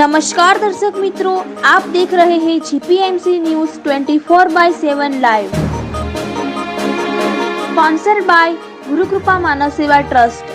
નમસ્કાર દર્શક મિત્રો આપ દેખ રહે હે GPMC news 24 by 7 live sponsor by Gurukrupa Manav Seva trust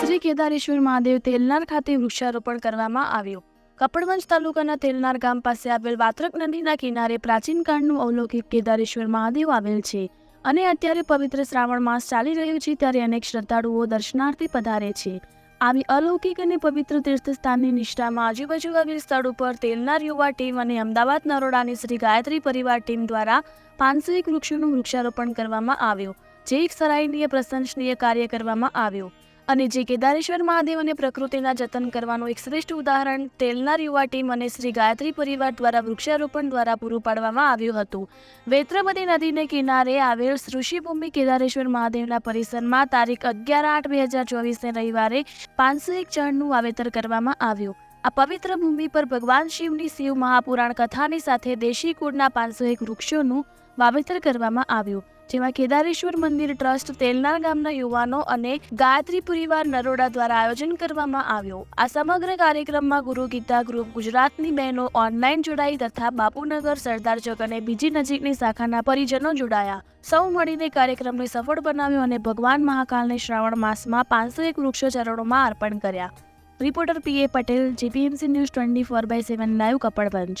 Shri Kedareshwar Mahadev Telnar ખાતે વૃક્ષારોપણ કરવામાં આવ્યું. કપડવંજ તાલુકાના તેલનાર ગામ પાસે આવેલ વાત્રક નદીના કિનારે પ્રાચીન કાળનું અવલૌકિક કેદારેશ્વર મહાદેવ આવેલ છે અને અત્યારે પવિત્ર શ્રાવણ માસ ચાલી રહ્યો છે, ત્યારે અનેક શ્રદ્ધાળુઓ દર્શનાર્થે પધારે છે. આવી અલૌકિક અને પવિત્ર તીર્થસ્થાનની નિષ્ઠામાં આજુબાજુ આવેલ સ્થળ ઉપર તેલનાર યુવા ટીમ અને અમદાવાદ નરોડાની શ્રી ગાયત્રી પરિવાર ટીમ દ્વારા પાંચસો એક વૃક્ષોનું વૃક્ષારોપણ કરવામાં આવ્યું, જે એક સરાહનીય પ્રશંસનીય કાર્ય કરવામાં આવ્યું. અને જે કેદારેશ્વર મહાદેવ અને પ્રકૃતિના જતન કરવાનું એક શ્રેષ્ઠ ઉદાહરણ તેલનાર યુવા ટીમ અને શ્રી ગાયત્રી પરિવાર દ્વારા વૃક્ષારોપણ દ્વારા પૂરું પાડવામાં આવ્યું હતું. વેત્રવતી નદીને કિનારે આવેલ ઋષિભૂમિ કેદારેશ્વર મહાદેવના પરિસરમાં તારીખ અગિયાર આઠ બે હજાર ચોવીસને રવિવારે પાંચસો એક ચણનું વાવેતર કરવામાં આવ્યું. આ પવિત્ર ભૂમિ પર ભગવાન શિવની શિવ મહાપુરાણ કથાની સાથે દેશી કુળના પાંચસો એક વૃક્ષોનું વાવેતર કરવામાં આવ્યું. જેમાં કેદારેશ્વર મંદિર ટ્રસ્ટ તેલનાર ગામના યુવાનો અને ગાયત્રી પરિવાર નરોડા દ્વારા આયોજન કરવામાં આવ્યું. આ સમગ્ર કાર્યક્રમમાં ગુરુ ગીતા ગ્રુપ ગુજરાતની બહેનો ઓનલાઈન જોડાઈ તથા બાપુનગર સરદાર ચોક અને બીજી નજીકની શાખાના પરિજનો જોડાયા. સૌ મળીને કાર્યક્રમને સફળ બનાવ્યો અને ભગવાન મહાકાલને શ્રાવણ માસમાં પાંચસો એક વૃક્ષો ચરણોમાં અર્પણ કર્યા. Reporter P A Patel, GPMC news twenty four by seven, live Kapadvanj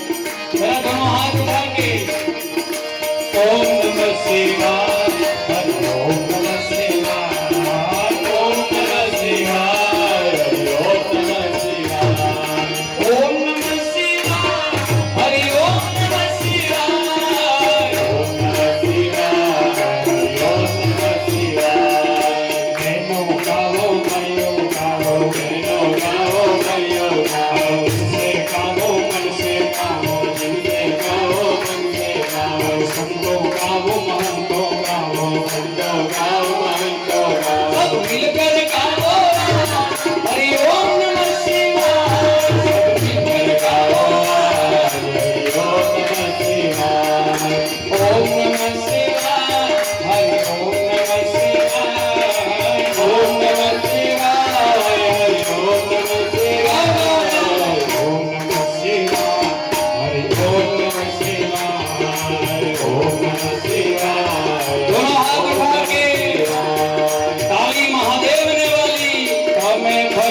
સદા હાથ લાગે ઓમ નમઃ શિવાય. go, go.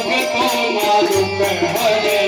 भगता मालूम है